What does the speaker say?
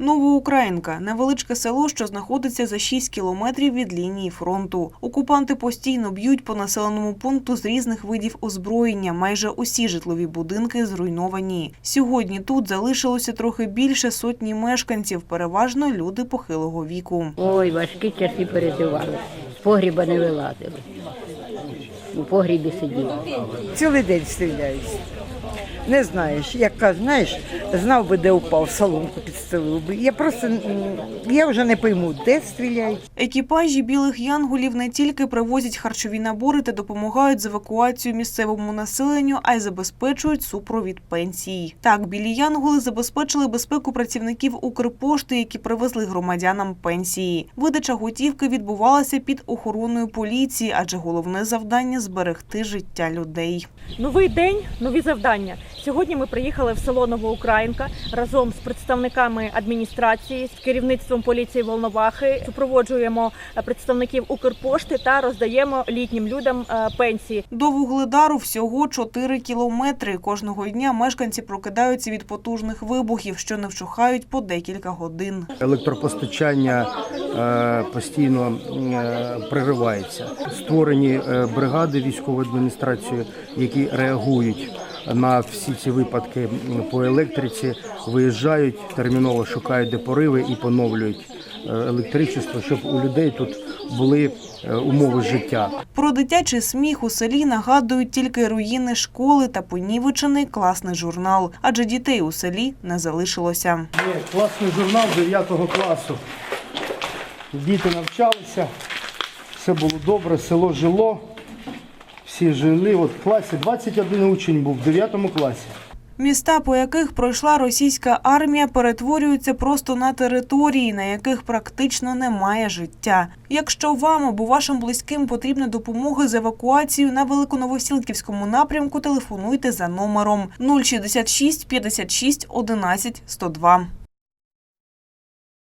Новоукраїнка невеличке село, що знаходиться за 6 кілометрів від лінії фронту. Окупанти постійно б'ють по населеному пункту з різних видів озброєння. Майже усі житлові будинки зруйновані. Сьогодні тут залишилося трохи більше сотні мешканців, переважно люди похилого віку. Ой, важкі часи переживали. З погріба не вилазили. У погрібі сиділи. Цілий день стріляють. Не знаєш, як знаєш, знав би, де упав, соломку підстелив би. Я просто я вже не пойму, де стріляють. Екіпажі білих янголів не тільки привозять харчові набори та допомагають з евакуацією місцевому населенню, а й забезпечують супровід пенсій. Так, білі янголи забезпечили безпеку працівників Укрпошти, які привезли громадянам пенсії. Видача готівки відбувалася під охороною поліції, адже головне завдання зберегти життя людей. Новий день, нові завдання. Сьогодні ми приїхали в село Новоукраїнка разом з представниками адміністрації, з керівництвом поліції Волновахи. Супроводжуємо е, представників Укрпошти та роздаємо літнім людям е, пенсії. До Вугледару всього 4 кілометри. Кожного дня мешканці прокидаються від потужних вибухів, що не вщухають по декілька годин. Електропостачання е, постійно переривається. Створені бригади військової адміністрації, які реагують на всі ці випадки по електриці, виїжджають терміново, шукають де пориви і поновлюють е, електричество, щоб у людей тут були е, умови життя. Про дитячий сміх у селі нагадують тільки руїни школи та понівечений класний журнал, адже дітей у селі не залишилося. Є класний журнал 9 класу. Діти навчалися, все було добре, село жило, всі жили. От в класі 21 учень був в 9 класі. Міста, по яких пройшла російська армія, перетворюються просто на території, на яких практично немає життя. Якщо вам або вашим близьким потрібна допомога з евакуацією на Великоновосілківському напрямку, телефонуйте за номером 066 56 11 102.